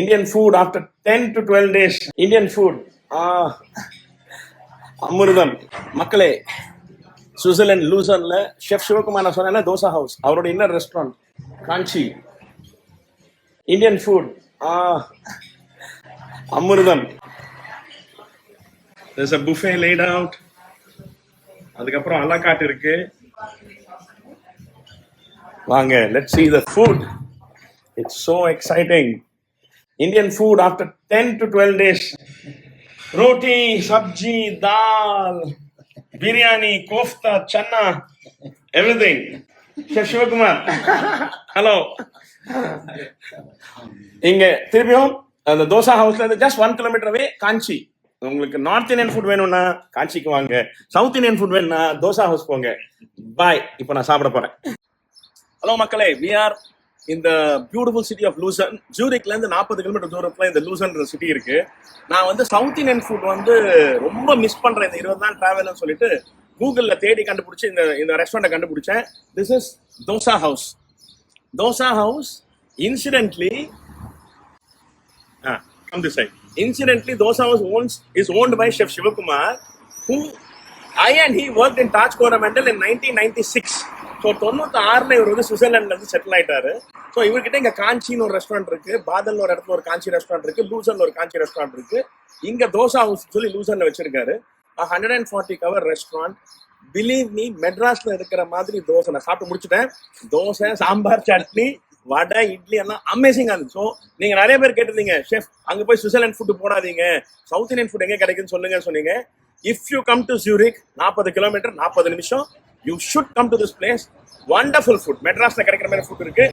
Indian food after 10 to 12 days. Indian food. Ah, அமிர்தம். மக்களே Switzerland லூசன்ல chef Sivakumar நான் சொன்னேன்ல தோசா ஹவுஸ் அவரோட inner restaurant Kanchi Indian food ah Amirtham. There's a buffet laid out. அதுக்கப்புறம் a la carte இருக்கு. வாங்க let's see the food. It's so exciting. Indian food after 10 to 12 days. Roti sabji dal biryani kofta channa everything. Chef Sivakumar hello இங்க திருப்பியும் அந்த தோசா ஹவுஸ்ல இருந்து just one kilometre away Kanchi. உங்களுக்கு north Indian food வேணும்னா காஞ்சிக்கு வாங்க. சவுத் இந்தியன் ஃபுட் வேணும்னா தோசா ஹவுஸ் போங்க. பாய் இப்போ நான் சாப்பிட போறேன். ஹலோ மக்களே வி ஆர் இந்த பியூட்டிஃபுல் சிட்டி ஆஃப் லூசன் ஜூரிக்ல இருந்து நாற்பது கிலோமீட்டர் தூரத்துல இந்த லூசன் சிட்டி இருக்கு. நான் வந்து சவுத் இந்தியன் ஃபுட் வந்து ரொம்ப மிஸ் பண்றேன். இந்த இருபது நாள் டிராவல்னு சொல்லிட்டு கூகுள்ல தேடி கண்டுபிடிச்சு இந்த இந்த ரெஸ்டாரண்ட்டை கண்டுபிடிச்சேன். This is dosa house dosa house incidentally Ah, side incidentally dosa house Dosa is owns by owned by who I and I work in worked in in nineteen in 1996. So தொண்ணூத்தி ஆறுல இவர் வந்து சுவிட்சர்லாந்துல இருந்து செட்டில் ஆயிட்டாரு. So இவர்கிட்ட இங்க காஞ்சின்னு ஒரு restaurant இருக்கு. பாதல்ல ஒரு இடத்துல ஒரு காஞ்சி ரெஸ்டாரண்ட் இருக்கு. லூசன் ஒரு காஞ்சி ரெஸ்டாரண்ட் இருக்கு. இங்க தோசா ஹவுஸ் சொல்லி லூசன்ல வச்சிருக்காரு. Hundred and forty cover restaurant believe me மெட்ராஸ்ல இருக்கிற மாதிரி தோசை. நான் சாப்பிட்டு முடிச்சுட்டேன். தோசை சாம்பார் சட்னி வடை இட்லி எல்லாம் அமேசிங்கா இருந்துச்சு. ஸோ நீங்க நிறைய பேர் கேட்டிருந்தீங்க ஷெஃப் அங்க போய் சுவிட்சர்லாண்ட் ஃபுட்டு போடாதீங்க. சவுத் இந்தியன் ஃபுட் எங்க கிடைக்குன்னு சொல்லுங்க சொன்னீங்க. If you come to Zurich நாற்பது கிலோமீட்டர் நாற்பது நிமிஷம். You should come to this place wonderful food மெட்ராஸ்ல கிடைக்கிற மாதிரி ஃபுட் இருக்கு.